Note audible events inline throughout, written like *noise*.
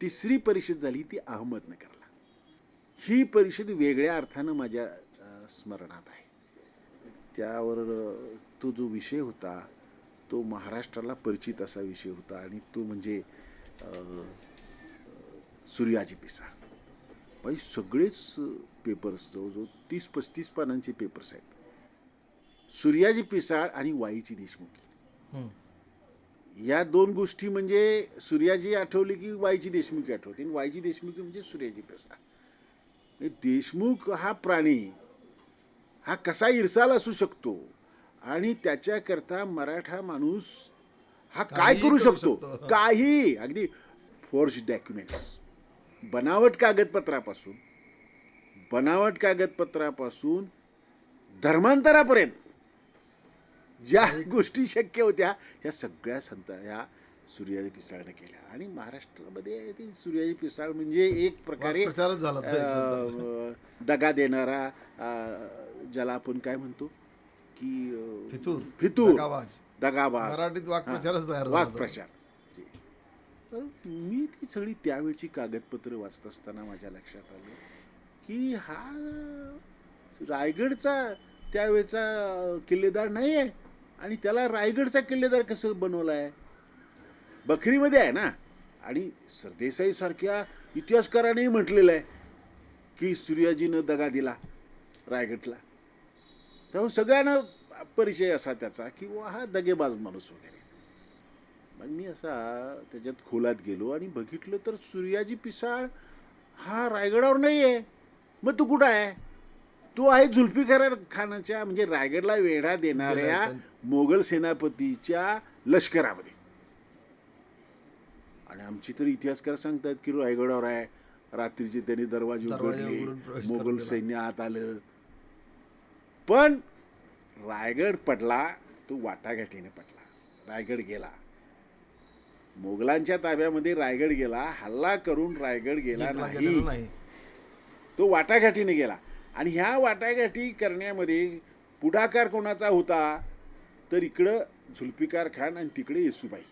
तिसरी परिषद झाली ती अहमदनगरला. ही परिषद वेगळ्या अर्थानं माझ्या स्मरणात आहे. त्यावर तो जो विषय होता तो महाराष्ट्राला परिचित असा विषय होता आणि तो म्हणजे सूर्याजी पिसाळ. बाई सगळेच पेपर्स जवळजवळ तीस पस्तीस पानांचे पेपर्स आहेत. सूर्याजी पिसाळ आणि वाईची देशमुखी. या दोन गोष्टी म्हणजे सूर्याजी आठवली की वाईची देशमुखी आठवते. आणि वाईची देशमुखी म्हणजे सूर्याजी पिसाळ म्हणजे देशमुख हा प्राणी हा कसा इरसाल असू शकतो? आणि त्याच्याकरता मराठा माणूस हा काय करू शकतो? शकतो. *laughs* काही. अगदी फोर्स डॉक्युमेंट्स बनावट कागदपत्रापासून बनावट कागदपत्रापासून धर्मांतरापर्यंत. ज्या गोष्टी शक्य होत्या त्या सगळ्या संत ह्या सूर्याजी पिसाळनं केल्या आणि महाराष्ट्रामध्ये ती सूर्याजी पिसाळ म्हणजे एक प्रकारे झाला दगा देणारा ज्याला आपण काय म्हणतो की फितूर, फितूर दगाबाज. मराठीत. वाक्प्रचार. तर मी ती सगळी त्यावेळची कागदपत्र वाचत असताना माझ्या लक्षात आलं की हा रायगडचा त्यावेळचा किल्लेदार नाही आहे आणि त्याला रायगडचा किल्लेदार कसं बनवला आहे बखरीमध्ये आहे ना? आणि सरदेसाईसारख्या इतिहासकारानेही म्हटलेलं आहे की सूर्याजीनं दगा दिला रायगडला. तर सगळ्यांना परिचय असा त्याचा की बुवा हा दगेबाज माणूस वगैरे. मग मी असा त्याच्यात खोलात गेलो आणि बघितलं तर सूर्याजी पिसाळ हा रायगडावर नाही आहे मग तू कुठं आहे? तो आहे जुल्फिकार खानाच्या म्हणजे रायगडला वेढा देणाऱ्या मोगल सेनापतीच्या लष्करामध्ये. आणि आमची तर इतिहासकार सांगतात की रायगडावर आहे. रात्रीचे त्यांनी दरवाजे उघडले मोगल. सैन्य आत आलं. पण रायगड पडला तो वाटाघाटीने पडला. रायगड गेला. मोगलांच्या ताब्यामध्ये रायगड गेला. हल्ला करून रायगड गेला नाही. तो वाटाघाटीने गेला. आणि ह्या वाटाघाटी करण्यामध्ये पुढाकार कोणाचा होता? तर इकडं झुल्फिकार खान आणि तिकडे येसुबाई.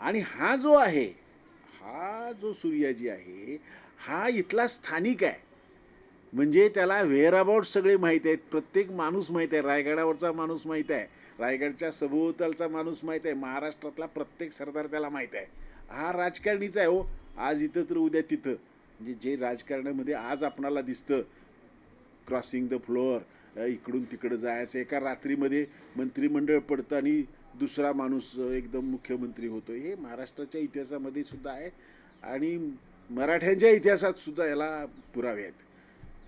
आणि हा जो आहे हा जो सूर्याजी आहे हा इथला स्थानिक आहे. म्हणजे त्याला व्हेअर अबाउट सगळे माहीत आहेत. प्रत्येक माणूस माहीत आहे. रायगडावरचा माणूस माहीत आहे. रायगडच्या सभोवतालचा माणूस माहीत आहे. महाराष्ट्रातला प्रत्येक सरदार त्याला माहीत आहे. हा राजकारणीचा आहे हो. आज इथं तर उद्या तिथं. म्हणजे जे राजकारणामध्ये आज आपणाला दिसतं क्रॉसिंग द फ्लोअर इकडून तिकडं जायचं. एका रात्रीमध्ये मंत्रिमंडळ पडतं आणि दुसरा माणूस एकदम मुख्यमंत्री होतो. हे महाराष्ट्राच्या इतिहासामध्ये सुद्धा आहे आणि मराठ्यांच्या इतिहासात सुद्धा याला पुरावे आहेत.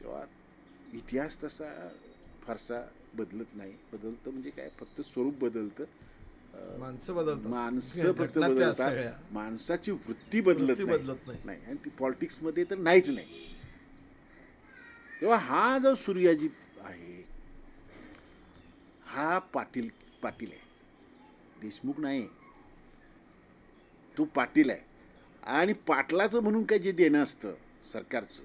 तेव्हा इतिहास तसा फारसा बदलत नाही. बदलतं म्हणजे काय? फक्त स्वरूप बदलतं. माणसं बदलतात. माणसं फक्त बदलतात. माणसाची वृत्ती बदलत बदलत नाही. नाही. आणि ती पॉलिटिक्समध्ये तर नाहीच नाही. तेव्हा हा जो सूर्याजी आहे हा पाटील पाटील आहे. देशमुख नाही. तो पाटील आहे. आणि पाटलाचं म्हणून काय जे देणं असतं सरकारचं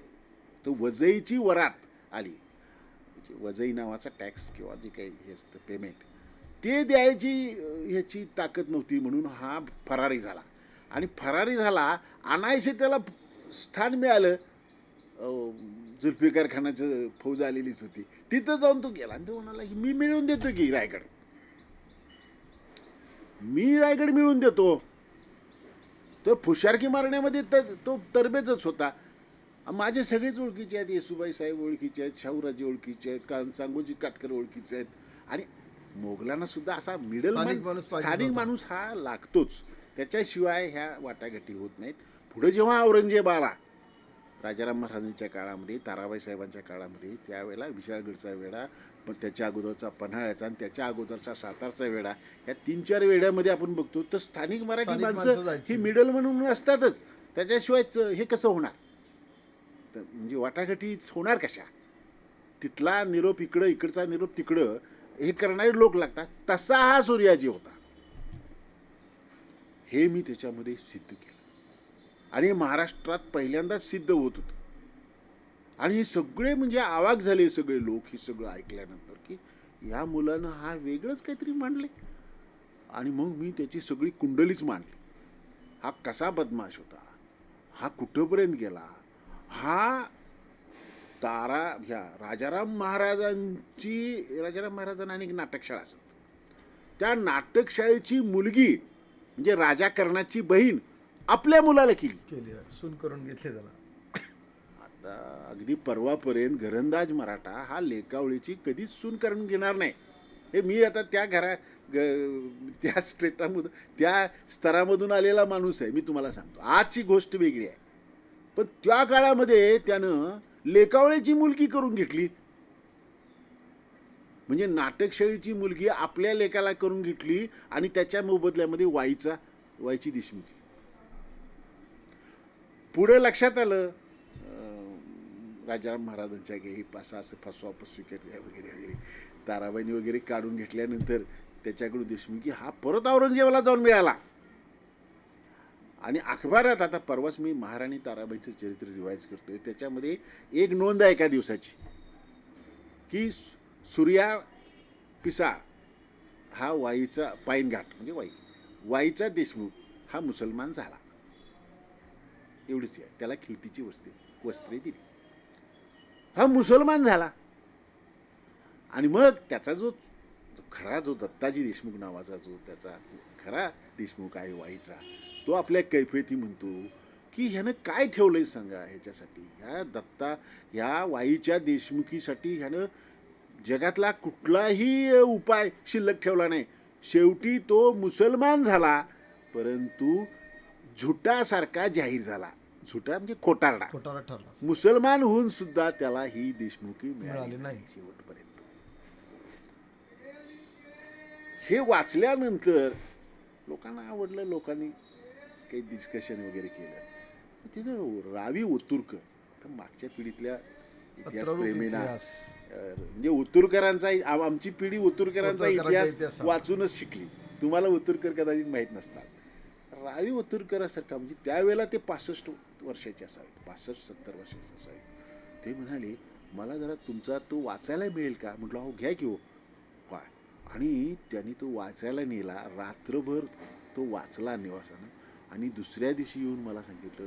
तो वजईची वरात आली. म्हणजे वजई नावाचा टॅक्स किंवा जे काही हे असतं पेमेंट ते द्यायची ह्याची ताकद नव्हती म्हणून हा फरारी झाला. आणि फरारी झाला अनायसे त्याला स्थान मिळालं अं, जुल्फिकार खानाचं फौज आलेलीच होती तिथं जाऊन तो गेला. आणि तो म्हणाला की मी मिळवून देतो की रायगड? मी रायगड मिळवून देतो. तर फुशारकी मारण्यामध्ये तर तो तरबेजच होता. माझे सगळेच ओळखीचे आहेत येसुबाई साहेब ओळखीचे आहेत शाहूराजे ओळखीचे आहेत का चांगोजी काटकर ओळखीचे आहेत. आणि मोगलांना सुद्धा असा मिडल स्थानिक माणूस स्थानिक. माणूस हा लागतोच. त्याच्याशिवाय ह्या वाटाघाटी होत नाहीत. पुढे जेव्हा औरंगजेब आला राजाराम महाराजांच्या काळामध्ये ताराबाई साहेबांच्या काळामध्ये त्यावेळेला विशाळगडचा वेढा पण त्याच्या अगोदरचा पन्हाळ्याचा आणि त्याच्या अगोदरचा सातारचा वेढा या तीन चार वेड्यामध्ये आपण बघतो तर स्थानिक मराठी माणसं. ही मिडल म्हणून असतातच. त्याच्याशिवाय च- हे कसं होणार? तर म्हणजे वाटाघाटीच होणार कशा? तिथला निरोप इकडं इकडचा निरोप तिकडं हे करणारे लोक लागतात. तसा हा सूर्याजी होता. हे मी त्याच्यामध्ये सिद्ध केलं. आणि महाराष्ट्रात पहिल्यांदाच सिद्ध होत होतं. आणि हे सगळे म्हणजे आवाक झाले सगळे लोक हे सगळं ऐकल्यानंतर की या मुलानं हा वेगळंच काहीतरी मांडले आणि मग मी त्याची सगळी कुंडलीच मांडली. हा कसा बदमाश होता? हा कुठंपर्यंत गेला? हा तारा ह्या राजाराम महाराजांची राजाराम महाराजांना अनेक नाटकशाळा असत त्या नाटकशाळेची मुलगी म्हणजे राजा कर्णाची बहीण आपल्या मुलाला केली. केली सून करून घेतले त्याला. आता अगदी परवापर्यंत घरंदाज मराठा हा लेखावळीची कधीच सून करून घेणार नाही. हे मी आता त्या घरा ग त्या स्टेटामधून त्या स्तरामधून आलेला माणूस आहे मी तुम्हाला सांगतो. आजची गोष्ट वेगळी आहे. पण त्या काळामध्ये त्यानं लेखावळीची मुलगी करून घेतली. म्हणजे नाटकशाळेची मुलगी आपल्या लेखाला करून घेतली आणि त्याच्या मोबदल्यामध्ये वाईचा वाईची देशमुखी. पुढं लक्षात आलं राजाराम महाराजांच्या काही पासा असं फसवा फसवी केली वगैरे वगैरे. ताराबाईंनी वगैरे काढून घेतल्यानंतर त्याच्याकडून देशमुखी हा परत औरंगजेबाला जाऊन मिळाला. आणि अखबारात आता परवाच मी महाराणी ताराबाईचं चरित्र रिवाईज करतोय. त्याच्यामध्ये एक नोंद आहे एका दिवसाची. की सु- सूर्या पिसाळ हा वाईचा पायनघाट म्हणजे वाई वाईचा देशमुख हा मुसलमान झाला. एवढीच आहे. त्याला खिलतीची वस्त्रे वस्त्रे दिली. हा मुसलमान झाला. आणि मग त्याचा जो खरा जो दत्ताजी देशमुख नावाचा जो त्याचा खरा देशमुख आहे वाईचा तो आपल्या कैफेती म्हणतो की ह्यानं काय ठेवलं आहे सांगा ह्याच्यासाठी? ह्या दत्ता ह्या वाईच्या देशमुखीसाठी ह्यानं जगातला कुठलाही उपाय शिल्लक ठेवला नाही. शेवटी तो मुसलमान झाला परंतु झुटासारखा जाहीर झाला. झुटा म्हणजे खोटारडा खोटारा ठरला मुसलमान होऊन सुद्धा त्याला ही देशमुखी मिळाली मिळाली नाही नाही. शेवटपर्यंत हे वाचल्यानंतर लोकांना आवडलं लोकांनी काही डिस्कशन वगैरे केलं तिथं रावी ओतुरकर आता मागच्या पिढीतल्या इतिहास. अं, म्हणजे ओतुरकरांचा आम- आमची पिढी ओतुरकरांचा ओतुरकरांचा इतिहास इतिहास. वाचूनच शिकली तुम्हाला ओतुरकर कदाचित माहीत नसणार रावी ओतुरकरासारखा म्हणजे त्यावेळेला ते पासष्ट वर्षाचे असावेत पासष्ट सत्तर वर्षाचे असावेत. ते म्हणाले मला जरा तुमचा तो वाचायला मिळेल का? म्हटलं हो घ्या की हो. काय? आणि त्यांनी तो वाचायला नेला. रात्रभर तो वाचला निवासानं. आणि दुसऱ्या दिवशी येऊन मला सांगितलं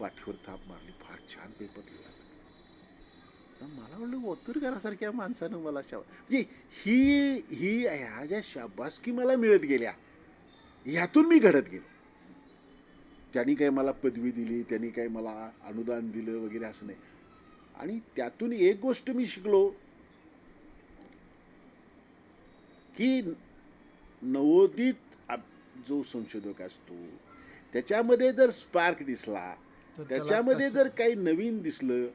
पाठीवर थाप मारली फार छान पेपर लिहिला तर मला वाटलं ओतुरकरासारख्या माणसानं मला शाबा म्हणजे ही ही ह्या ज्या शाबासकी मला मिळत गेल्या ह्यातून मी घडत गेलो. त्यांनी काही मला पदवी दिली त्यांनी काही मला अनुदान दिलं वगैरे असं नाही. आणि त्यातून एक गोष्ट मी शिकलो की नवोदित जो संशोधक असतो त्याच्यामध्ये जर स्पार्क दिसला त्याच्यामध्ये जर काही नवीन दिसलं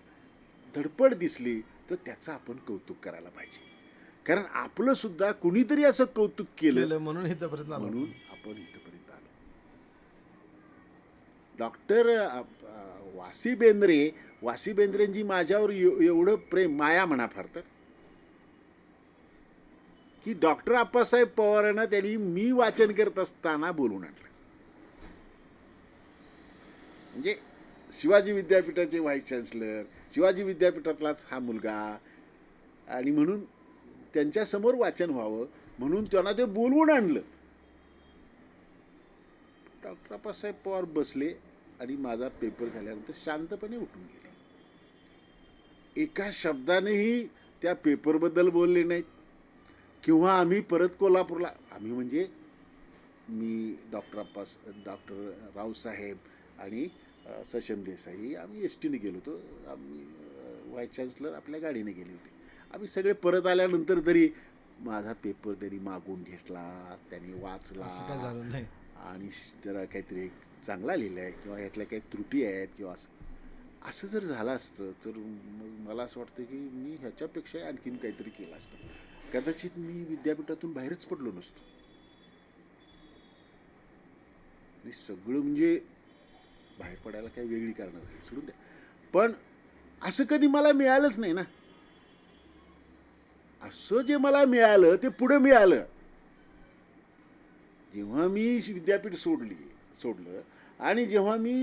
धडपड दिसली तर त्याचं आपण कौतुक करायला पाहिजे. कारण आपलं सुद्धा कुणीतरी असं कौतुक केलं म्हणून म्हणून आपण आलो डॉक्टर वासी बेंद्रे वासी बेंद्रेंची माझ्यावर एवढं प्रेम माया म्हणा फार तर. की डॉक्टर आप्पासाहेब पवारांना त्यांनी मी वाचन करत असताना बोलून आणलं. म्हणजे शिवाजी विद्यापीठाचे व्हाईस चान्सलर शिवाजी विद्यापीठातलाच हा मुलगा आणि म्हणून त्यांच्यासमोर वाचन व्हावं म्हणून त्यांना ते बोलवून आणलं. डॉक्टर आप्पासाहेब पवार बसले. आणि माझा पेपर झाल्यानंतर शांतपणे उठून गेले. एका शब्दानेही त्या पेपरबद्दल बोलले नाहीत. किंवा आम्ही परत कोल्हापूरला आम्ही म्हणजे मी डॉक्टर अप्पास डॉक्टर रावसाहेब आणि सशम देसाई आम्ही एस टीने गेलो होतो. आम्ही व्हाईस चान्सलर आपल्या गाडीने गेले होते. आम्ही सगळे परत आल्यानंतर तरी माझा पेपर त्यांनी मागून घेतला त्यांनी वाचला. नाही? आणि त्याला काहीतरी एक चांगला लिहिलं आहे किंवा यातल्या काही त्रुटी आहेत किंवा असं. असं जर झालं असतं तर मग मला असं वाटतं की मी ह्याच्यापेक्षा आणखीन काहीतरी केलं असतं. कदाचित मी विद्यापीठातून बाहेरच पडलो नसतो. मी सगळं म्हणजे बाहेर पडायला काही वेगळी कारणं झाली सोडून द्या. पण असं कधी मला मिळालंच नाही ना. असं जे मला मिळालं ते पुढं मिळालं. जेव्हा मी विद्यापीठ सोडली सोडलं आणि जेव्हा मी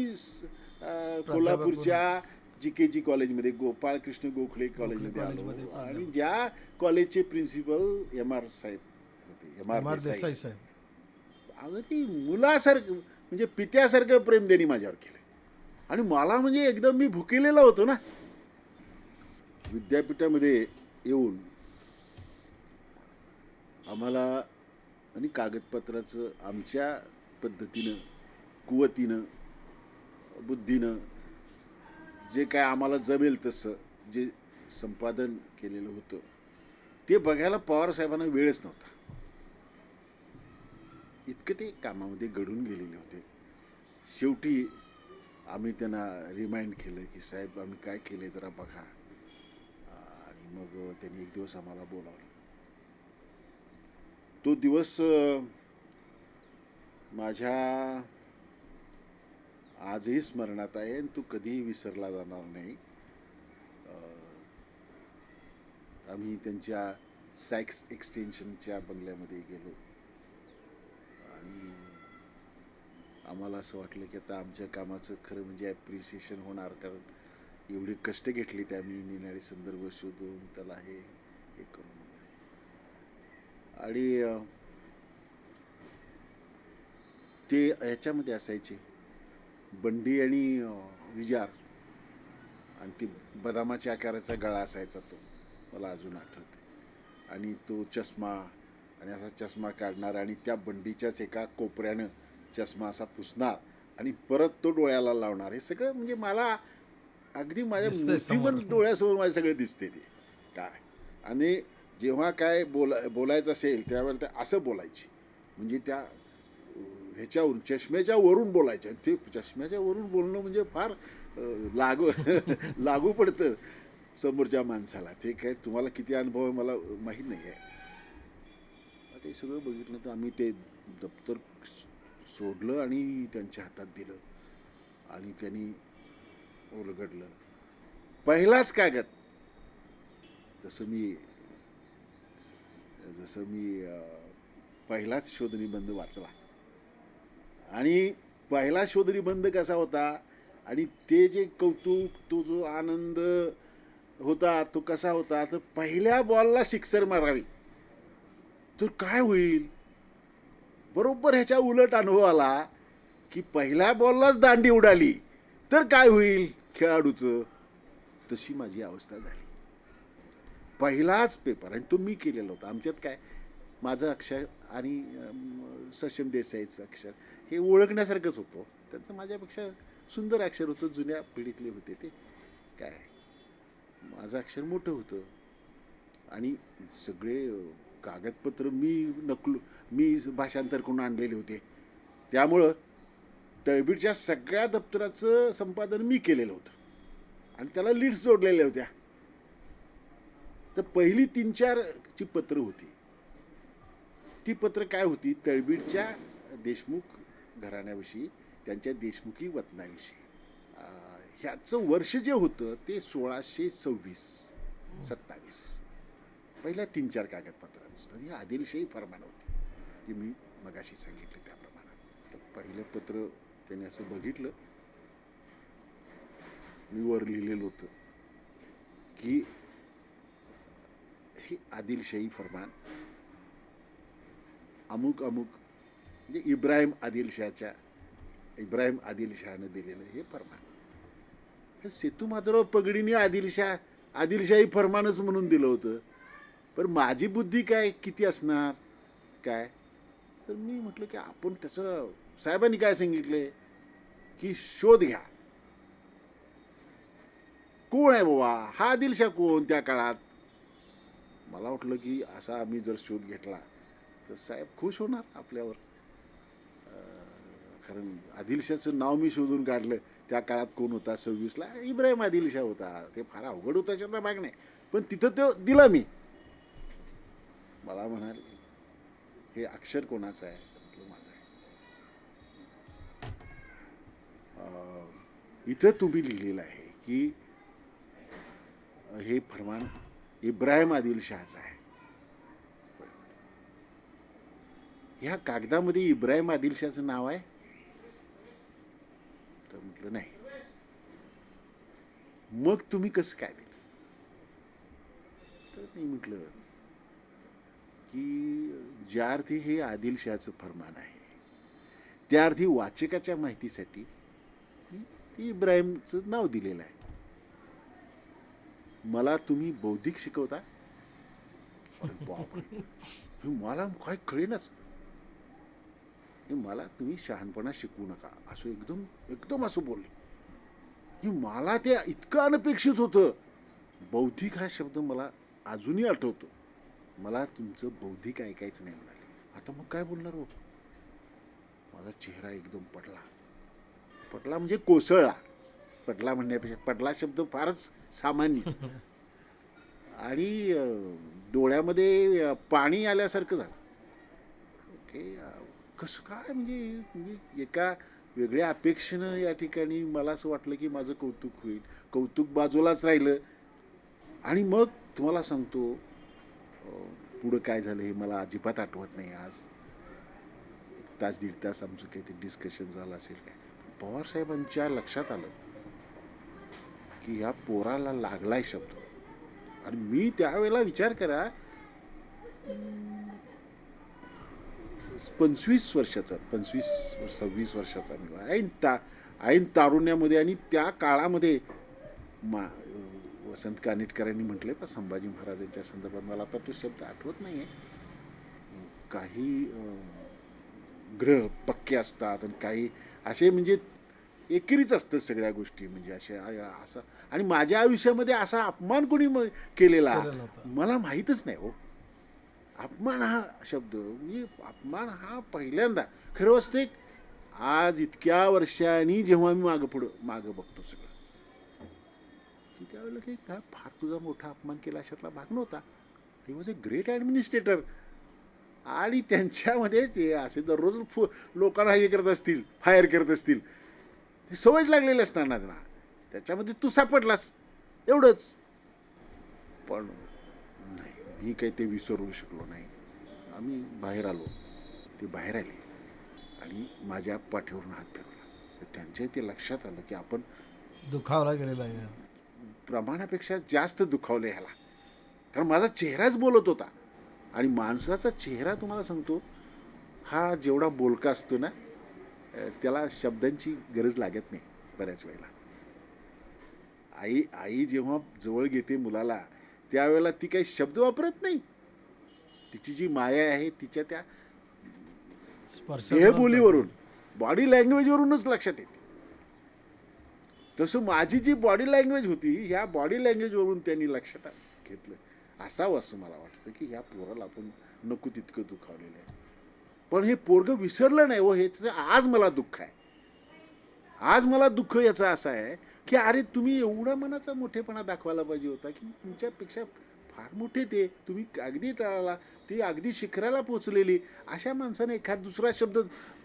कोल्हापूरच्या जी के जी कॉलेजमध्ये गोपाळ कृष्ण गोखले कॉलेजमध्ये आलो आणि ज्या कॉलेजचे प्रिन्सिपल एम आर साहेब होते एम आर देसाई साहेब. अगदी मुलासारखं म्हणजे पित्यासारखं प्रेम त्यांनी माझ्यावर केलं. आणि मला म्हणजे एकदम मी भुकेलेला होतो ना. विद्यापीठामध्ये येऊन आम्हाला आणि कागदपत्राचं आमच्या पद्धतीनं कुवतीनं बुद्धीनं जे काय आम्हाला जमेल तसं जे संपादन केलेलं होतं ते बघायला पवार साहेबांना वेळच नव्हता. इतकं ते कामामध्ये घडून गेलेले होते. शेवटी आम्ही त्यांना रिमाइंड केलं की साहेब आम्ही काय केले जरा बघा. आणि मग त्यांनी एक दिवस आम्हाला बोलावलं. तो दिवस माझ्या आजही स्मरणात आहे आणि तो कधीही विसरला जाणार नाही. आम्ही त्यांच्या सॅक्स एक्सटेन्शनच्या बंगल्यामध्ये गेलो. आणि आम्हाला असं वाटलं की आता आमच्या कामाचं खरं म्हणजे ॲप्रिसिएशन होणार कारण एवढे कष्ट घेतले ते आम्ही निनाडे संदर्भ शोधून त्याला हे हे करून. आणि ते ह्याच्यामध्ये असायचे. बंडी आणि विजार. आणि ती बदामाच्या आकाराचा गळा असायचा तो. मला अजून आठवते. आणि तो चष्मा आणि असा चष्मा काढणार आणि त्या बंडीच्याच एका कोपऱ्यानं चष्मा असा पुसणार आणि परत तो डोळ्याला लावणार. हे सगळं म्हणजे मला अगदी माझ्या. मूर्तिमंत डोळ्यासमोर माझे सगळे दिसते ते. काय? आणि जेव्हा काय बोला बोलायचं असेल त्यावेळेला ते असं बोलायची. म्हणजे त्या ह्याच्यावरून चष्म्याच्या वरून बोलायचे. आणि ते चष्म्याच्या वरून बोलणं म्हणजे फार लागू *laughs* लागू पडतं समोरच्या माणसाला. ते काय तुम्हाला किती अनुभव आहे मला माहीत नाही आहे. ते सगळं बघितलं तर आम्ही ते दप्तर सोडलं आणि त्यांच्या हातात दिलं. आणि त्यांनी ओलगडलं पहिलाच कागद. तसं मी जसं मी पहिलाच शोधनिबंध वाचला. आणि पहिला शोधनिबंध कसा होता आणि ते जे कौतुक तो जो आनंद होता तो कसा होता तर पहिल्या बॉलला सिक्सर मारावी. तर काय होईल? बरोबर ह्याच्या उलट अनुभव आला की पहिल्या बॉललाच दांडी उडाली. तर काय होईल खेळाडूचं? तशी माझी अवस्था झाली. पहिलाच पेपर आणि तो मी केलेला होता. आमच्यात काय माझं अक्षर आणि सशम देसाईचं अक्षर हे ओळखण्यासारखंच होतं. त्यांचं माझ्यापेक्षा सुंदर अक्षर होतं जुन्या पिढीतले होते ते. काय माझं अक्षर मोठं होतं. आणि सगळे कागदपत्र मी नकलू मी भाषांतर करून आणलेले होते. त्यामुळं तळबीडच्या सगळ्या दप्तराचं संपादन मी केलेलं होतं. आणि त्याला लीड्स जोडलेल्या होत्या. तर पहिली तीन चार ची पत्र होती. ती पत्र काय होती? तळबीडच्या देशमुख घराण्याविषयी त्यांच्या देशमुखी वतनाविषयी. ह्याचं वर्ष जे होतं ते सोळाशे सव्वीस सत्तावीस. पहिल्या तीन चार कागदपत्रांचं. आणि आदिलशाही फरमान होती जे मी मगाशी सांगितलं त्याप्रमाणे. तर पहिलं पत्र त्याने असं बघितलं. मी वर लिहिलेलं होतं की ही आदिलशाही फरमान. अमुक अमुक म्हणजे इब्राहिम आदिलशाहच्या इब्राहिम आदिलशहानं दिलेलं हे फरमान. हे सेतू माधवराव पगडीने आदिलशाह आदिलशाही फरमानच म्हणून दिलं होतं. पण माझी बुद्धी काय? किती असणार? काय? तर मी म्हटलं की आपण त्याचं साहेबांनी काय सांगितलं? की शोध घ्या. कोण आहे बाबा हा आदिलशाह कोण त्या काळात? मला वाटलं की असा आम्ही जर शोध घेतला तर साहेब खुश होणार आपल्यावर. कारण आदिलशाचं नाव मी शोधून काढलं. त्या काळात कोण होता? सव्वीसला इब्राहिम आदिलशाह होता. ते फार अवघड होता त्याच्यातला भाग नाही पण तिथं तो दिला मी. मला म्हणाले हे अक्षर कोणाचं आहे? म्हटलं माझं आहे. इथं तुम्ही लिहिलेलं आहे की हे फरमान इब्राहिम आदिलशहाचं आहे. ह्या कागदामध्ये इब्राहिम आदिलशाचं नाव आहे? तर म्हटलं नाही. मग तुम्ही कसं काय दिलं? तर मी म्हटलं की ज्या अर्थी हे आदिलशहाचं फरमान आहे त्या अर्थी वाचकाच्या माहितीसाठी ती इब्राहिमचं नाव दिलेलं आहे. मला तुम्ही बौद्धिक शिकवता अरे बापरे. मला काय कळेनच. मला तुम्ही शहाणपणा शिकवू नका. असं एकदम एकदम असं बोलले. की मला ते इतकं अनपेक्षित होतं. बौद्धिक हा शब्द मला अजूनही आठवतो. मला तुमचं बौद्धिक ऐकायचं नाही म्हणाले. आता मग काय बोलणार हो? माझा चेहरा एकदम पटला. पटला म्हणजे कोसळला. पडला म्हणण्यापेक्षा पडला शब्द फारच सामान्य. *laughs* आणि डोळ्यामध्ये पाणी आल्यासारखं झालं. ओके कसं काय म्हणजे मी एका वेगळ्या अपेक्षेनं या ठिकाणी मला असं वाटलं की माझं कौतुक होईल. कौतुक बाजूलाच राहिलं. आणि मग तुम्हाला सांगतो पुढं काय झालं हे मला अजिबात आठवत नाही आज. तास दीड तास आमचं काहीतरी डिस्कशन झालं असेल काय. पवार साहेबांच्या लक्षात आलं. की ह्या पोराला लागलाय शब्द. आणि मी त्यावेळेला विचार करा पंचवीस वर्षाचा पंचवीस सव्वीस वर्षाचा मी ऐन ता ऐन तारुण्यामध्ये आणि त्या काळामध्ये मा वसंत कानेटकरांनी म्हटले का संभाजी महाराजांच्या संदर्भात मला आता तो शब्द आठवत नाही आहे काही ग्रह पक्के असतात आणि काही असे म्हणजे एकेरीच असतं सगळ्या गोष्टी म्हणजे आ- असं. आणि माझ्या आयुष्यामध्ये असा अपमान कोणी म- केलेला. मला माहीतच नाही हो. अपमान हा शब्द म्हणजे अपमान हा पहिल्यांदा. खरं वाचतं एक आज इतक्या वर्षांनी जेव्हा मी मागं पुढं मागं बघतो सगळं. की त्यावेळेला काही काय फार तुझा मोठा अपमान केला अशातला भाग नव्हता. He was a great administrator आणि त्यांच्यामध्ये ते असे दररोज फु लोकांना हे करत असतील फायर करत असतील. ते सवयच लागलेली असणार ना त्यांना त्याच्यामध्ये तू सापडलास. एवढंच. पण नाही मी काही ते विसरू शकलो नाही. आम्ही बाहेर आलो. ते बाहेर आले. आणि माझ्या पाठीवरून हात फिरवला. तर त्यांच्या ते लक्षात आलं की आपण दुखावला गेलेला आहे. प्रमाणापेक्षा जास्त दुखावलं ह्याला. कारण माझा चेहराच बोलत होता. आणि माणसाचा चेहरा तुम्हाला सांगतो हा जेवढा बोलका असतो ना त्याला शब्दांची गरज लागत नाही बऱ्याच वेळेला. आई आई जेव्हा जवळ घेते मुलाला त्यावेळेला ती काही शब्द वापरत नाही. तिची जी माया आहे तिच्या त्या देहबोलीवरून बॉडी लँग्वेजवरूनच लक्षात येते. तसं माझी जी बॉडी लँग्वेज होती ह्या बॉडी लँग्वेजवरून त्यांनी लक्षात घेतलं. असावं असं मला वाटतं की ह्या पोराला आपण नको तितकं दुखावलेलं आहे. पण हे पोरगं विसरलं नाही हो ह्याचं आज मला दुःख आहे. आज मला दुःख याचं असं आहे की अरे तुम्ही एवढा मनाचा मोठेपणा दाखवायला पाहिजे होता की तुमच्यापेक्षा फार मोठे ते. तुम्ही अगदी तळाला ते अगदी शिखराला पोचलेली अशा माणसाने एखाद दुसरा शब्द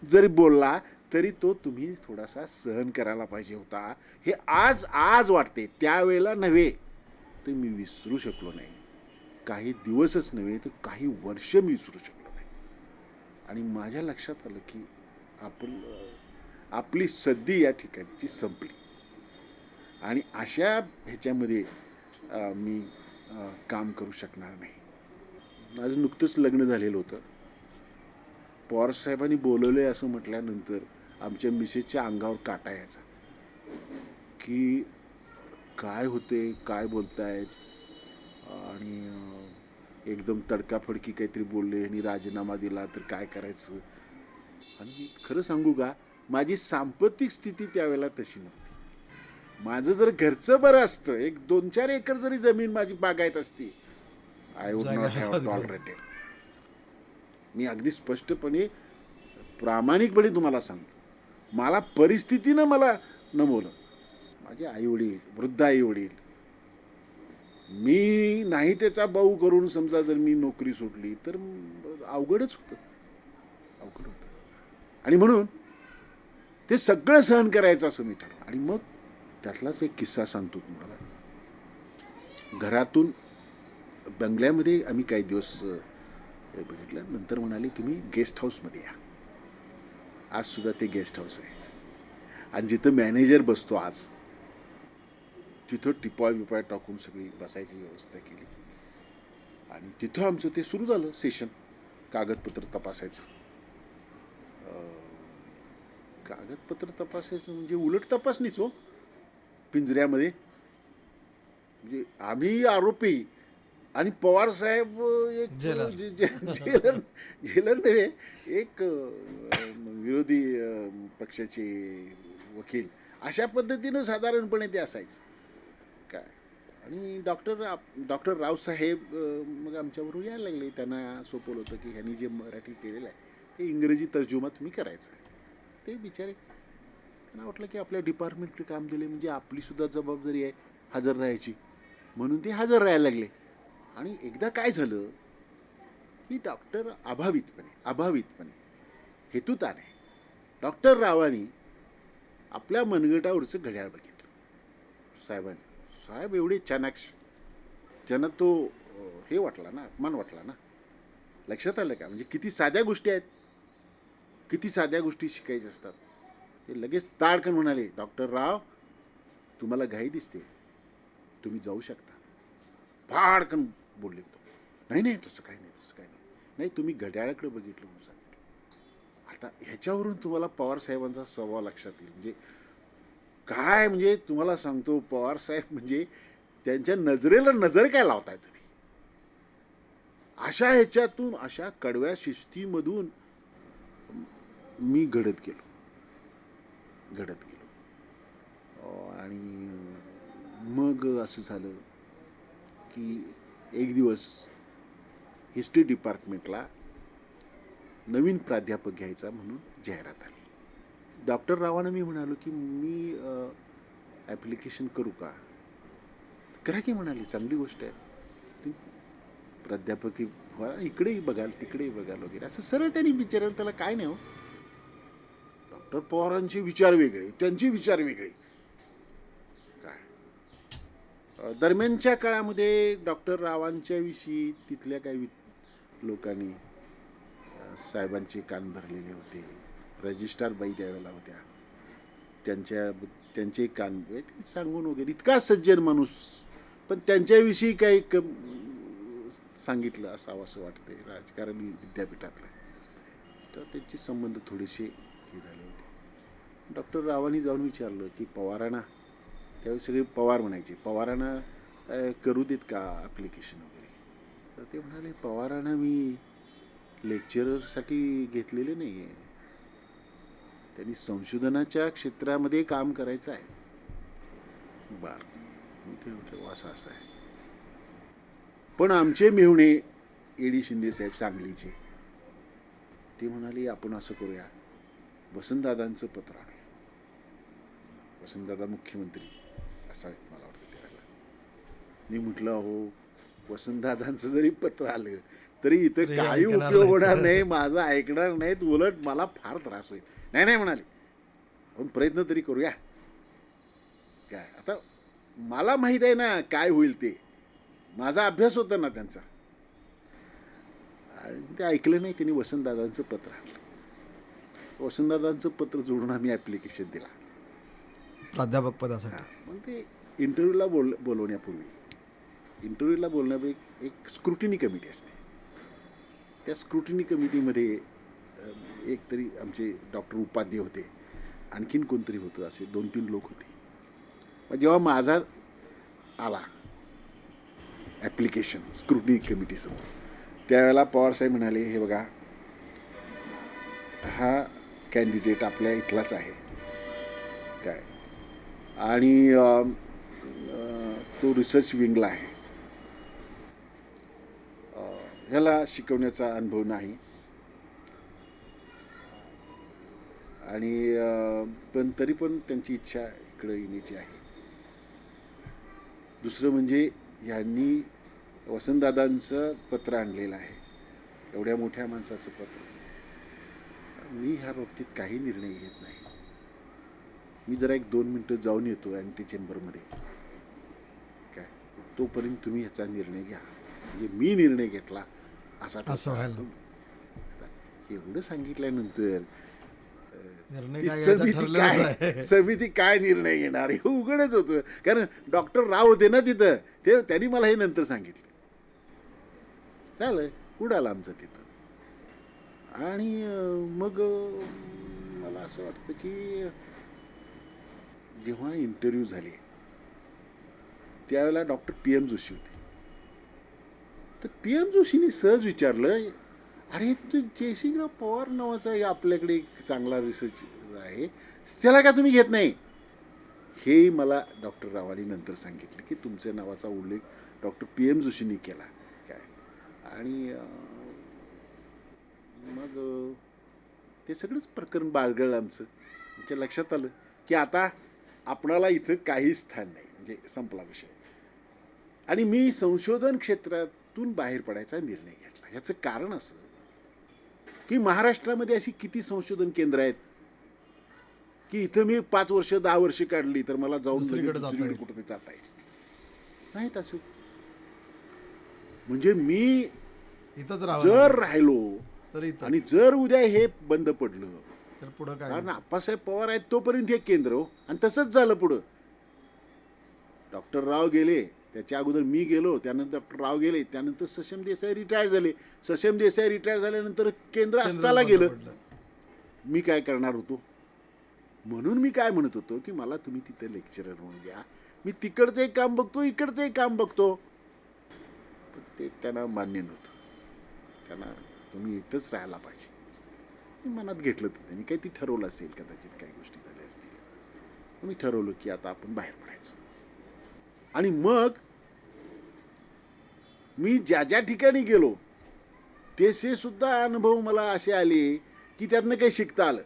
जरी बोलला तरी तो तुम्ही थोडासा सहन करायला पाहिजे होता. हे आज आज वाटते. त्यावेळेला नव्हे. ते मी विसरू शकलो नाही. काही दिवसच नव्हे तर काही वर्ष मी विसरू शकलो. आणि माझ्या लक्षात आलं की आपण आपली सद्दी या ठिकाणची संपली. आणि अशा ह्याच्यामध्ये मी काम करू शकणार नाही. माझं नुकतंच लग्न झालेलं होतं. पवार साहेबांनी बोलवलं आहे असं म्हटल्यानंतर आमच्या मिसेसच्या अंगावर काटा यायचा. की काय होते काय बोलतायत? आणि एकदम तडकाफडकी काहीतरी बोलले आणि राजीनामा दिला तर काय करायचं? आणि मी खरं सांगू का माझी सांपत्तिक स्थिती त्यावेळेला तशी नव्हती. माझं जर घरचं बरं असतं एक दोन चार एकर जरी जमीन माझी बागायत असती I would not have tolerated मी अगदी स्पष्टपणे प्रामाणिकपणे तुम्हाला सांगतो. मला परिस्थितीनं मला नमवलं. माझे आई वडील वृद्ध आई वडील मी नाही त्याचा भाऊ करून समजा जर मी नोकरी सोडली तर अवघडच होतं. अवघड होतं. आणि म्हणून ते सगळं सहन करायचं असं मी ठरवलं. आणि मग त्यातलाच एक किस्सा सांगतो तुम्हाला. घरातून बंगल्यामध्ये आम्ही काही दिवस बघितलं. नंतर म्हणाले तुम्ही गेस्ट हाऊसमध्ये या. आजसुद्धा ते गेस्ट हाऊस आहे. आणि जिथं मॅनेजर बसतो आज तिथं टिपॉय बिपॉय टाकून सगळी बसायची व्यवस्था केली. आणि तिथं आमचं ते सुरू झालं सेशन कागदपत्र तपासायचं. कागदपत्र तपासायचं म्हणजे उलट तपासणीच हो. पिंजऱ्यामध्ये. म्हणजे आम्ही आरोपी आणि पवार साहेब एक जेलर. नव्हे एक विरोधी पक्षाचे वकील. अशा पद्धतीनं साधारणपणे ते असायचं. आणि डॉक्टर आप- डॉक्टर रावसाहेब मग आमच्याबरोबर यायला लागले. त्यांना सोपवलं होतं की ह्यांनी जे मराठी केलेलं आहे ते इंग्रजी तर्जुमात तुम्ही करायचं आहे. ते बिचारे त्यांना वाटलं की आपल्या डिपार्टमेंटकडे काम दिले म्हणजे आपलीसुद्धा जबाबदारी आहे हजर राहायची. म्हणून ते हजर राहायला लागले. आणि एकदा काय झालं की डॉक्टर अभावितपणे अभावितपणे हेतुताने डॉक्टर रावानी आपल्या मनगटावरचं घड्याळ बघितलं. साहेबांनी. साहेब एवढे चाणाक्ष त्यांना तो हे वाटला ना अपमान वाटला ना? लक्षात आलं का? म्हणजे किती साध्या गोष्टी आहेत. किती साध्या गोष्टी शिकायच्या असतात. ते लगेच ताडकन म्हणाले डॉक्टर राव तुम्हाला घाई दिसते. तुम्ही जाऊ शकता. फाडकन बोलले तो नाही नाही तसं काही नाही तसं काही नाही. नाही तुम्ही घड्याळाकडे बघितलं म्हणून सांगितलं. आता ह्याच्यावरून तुम्हाला पवार साहेबांचा स्वभाव लक्षात येईल. म्हणजे काय म्हणजे तुम्हाला सांगतो पवार साहेब म्हणजे त्यांच्या नजरेला नजर काय लावताय तुम्ही? अशा ह्याच्यातून अशा कडव्या शिस्तीमधून मी घडत गेलो. घडत गेलो. आणि मग असं झालं की एक दिवस हिस्ट्री डिपार्टमेंटला नवीन प्राध्यापक घ्यायचा म्हणून जाहिरात आली. डॉक्टर रावानं मी म्हणालो की मी ॲप्लिकेशन करू का? करा की म्हणाली चांगली गोष्ट आहे. ती प्राध्यापकी इकडेही बघाल तिकडेही बघाल वगैरे. असं सरळ त्यांनी विचारायला त्याला काय नाही हो. डॉक्टर पवारांचे विचार वेगळे त्यांचे विचार वेगळे. काय? दरम्यानच्या काळामध्ये डॉक्टर रावांच्या विषयी तिथल्या काही वि- लोकांनी साहेबांचे कान भरलेले होते. रजिस्टार बाई त्यावेळेला होत्या. त्यांच्या त्यांचे कान सांगून वगैरे. इतका सज्जन माणूस. पण त्यांच्याविषयी काही क सांगितलं असावं असं वाटतंय राजकारण विद्यापीठातलं. तर त्यांचे संबंध थोडेसे हे झाले होते. डॉक्टर रावांनी जाऊन विचारलं की पवारांना त्यावेळी सगळे पवार म्हणायचे. पवारांना करू देत का ॲप्लिकेशन वगैरे? तर ते म्हणाले पवारांना मी लेक्चररसाठी घेतलेले नाही आहे त्यांनी संशोधनाच्या क्षेत्रामध्ये काम करायचं आहे. बर. मी ते म्हटलं असं असं आहे. पण आमचे मेहुणे एडी शिंदे साहेब सांगलीचे ते म्हणाले आपण असं करूया. वसंतदादांचं पत्र आणूया. वसंतदादा मुख्यमंत्री असा मला वाटतं त्याला मी म्हटलं हो वसंतदादांचं जरी पत्र आलं तरी इथं काही उपयोग. होणार नाही माझं ऐकणार नाहीत उलट मला फार त्रास होईल. नाही नाही म्हणाले. आपण प्रयत्न तरी करूया. काय? आता मला माहीत आहे ना काय होईल ते. माझा अभ्यास होता ना त्यांचा. आणि ते ऐकलं नाही त्यांनी वसंतदादांचं पत्र आणलं. वसंतदादांचं पत्र जोडून आम्ही ॲप्लिकेशन दिला. प्राध्यापक पदासाठी. मग ते इंटरव्ह्यूला बोल बोलवण्यापूर्वी इंटरव्ह्यूला बोलण्यापैकी एक स्क्रुटिनी कमिटी असते. त्या स्क्रुटिनी कमिटीमध्ये एक तरी आमचे डॉक्टर उपाध्ये होते. आणखीन कोणतरी होतं असे दोन तीन लोक होते. मग जेव्हा माझा आला ॲप्लिकेशन स्क्रुटिनी कमिटीसमोर त्यावेळेला पवारसाहेब म्हणाले हे बघा हा कॅन्डिडेट आपल्या इथलाच आहे. काय? आणि तो रिसर्च विंगला आहे अ, ह्याला शिकवण्याचा अनुभव नाही. आणि पण तरी पण त्यांची इच्छा इकडं येण्याची आहे. दुसरं म्हणजे ह्यांनी वसंतदादांचं पत्र आणलेलं आहे. एवढ्या मोठ्या माणसाचं पत्र. मी ह्या बाबतीत काही निर्णय घेत नाही. मी जरा एक दोन मिनटं जाऊन येतो अँटी चेंबरमध्ये. काय? तोपर्यंत तुम्ही ह्याचा निर्णय घ्या. म्हणजे मी निर्णय घेतला असा तो असं व्हायला. एवढं सांगितल्यानंतर समिती काय *laughs* समिती काय निर्णय घेणार हे उघडच होतं. कारण डॉक्टर राव होते ना तिथं ते त्यांनी मला हे नंतर सांगितलं. चालेल उडालं आमचं तिथं? आणि मग मला असं वाटतं की जेव्हा इंटरव्ह्यू झाले त्यावेळेला डॉक्टर पी एम जोशी होते. तर पी एम जोशींनी सहज विचारलं अरे तू जयसिंगराव पवार नावाचा आपल्याकडे एक चांगला रिसर्च आहे त्याला का तुम्ही घेत नाही? हेही मला डॉक्टर रावानी नंतर सांगितलं की तुमच्या नावाचा उल्लेख डॉक्टर पी एम जोशींनी केला. काय? आणि मग ते सगळंच प्रकरण बाळगळलं आमचं. आमच्या लक्षात आलं की आता आपणाला इथं काही स्थान नाही म्हणजे संपला विषय. आणि मी संशोधन क्षेत्रात क्षेत्रातून बाहेर पडायचा निर्णय घेतला. याचं कारण असं की महाराष्ट्रामध्ये अशी किती संशोधन केंद्र आहेत? की इथं मी पाच वर्ष दहा वर्ष काढली तर मला जाऊन दुसरीकडे. कुठं जाता येईल. नाहीत असं. म्हणजे मी इथंच जर राहिलो आणि जर उद्या हे बंद पडलं तर पुढं काय? कारण आप्पासाहेब पवार आहेत तोपर्यंत हे केंद्र हो. आणि तसंच झालं पुढं. डॉक्टर राव गेले त्याच्या अगोदर मी गेलो त्यानंतर डॉक्टर राव गेले त्यानंतर सशम देसाई रिटायर झाले. सशम देसाई रिटायर झाल्यानंतर केंद्र अस्ताला बंद गेलं. मी काय करणार होतो? म्हणून मी काय म्हणत होतो की मला तुम्ही तिथे लेक्चरर म्हणून द्या मी तिकडचं एक काम बघतो इकडचं एक काम बघतो. पण ते त्यांना मान्य नव्हतं. त्यांना तुम्ही इथंच राहायला पाहिजे. मी मनात घेतलं होतं त्यांनी काही ती ठरवलं असेल कदाचित काही गोष्टी झाल्या असतील. मी ठरवलं की आता आपण बाहेर पडायचो. आणि मग मी ज्या ज्या ठिकाणी गेलो तेसे सुद्धा अनुभव मला असे आले की त्यातनं काही शिकता आलं.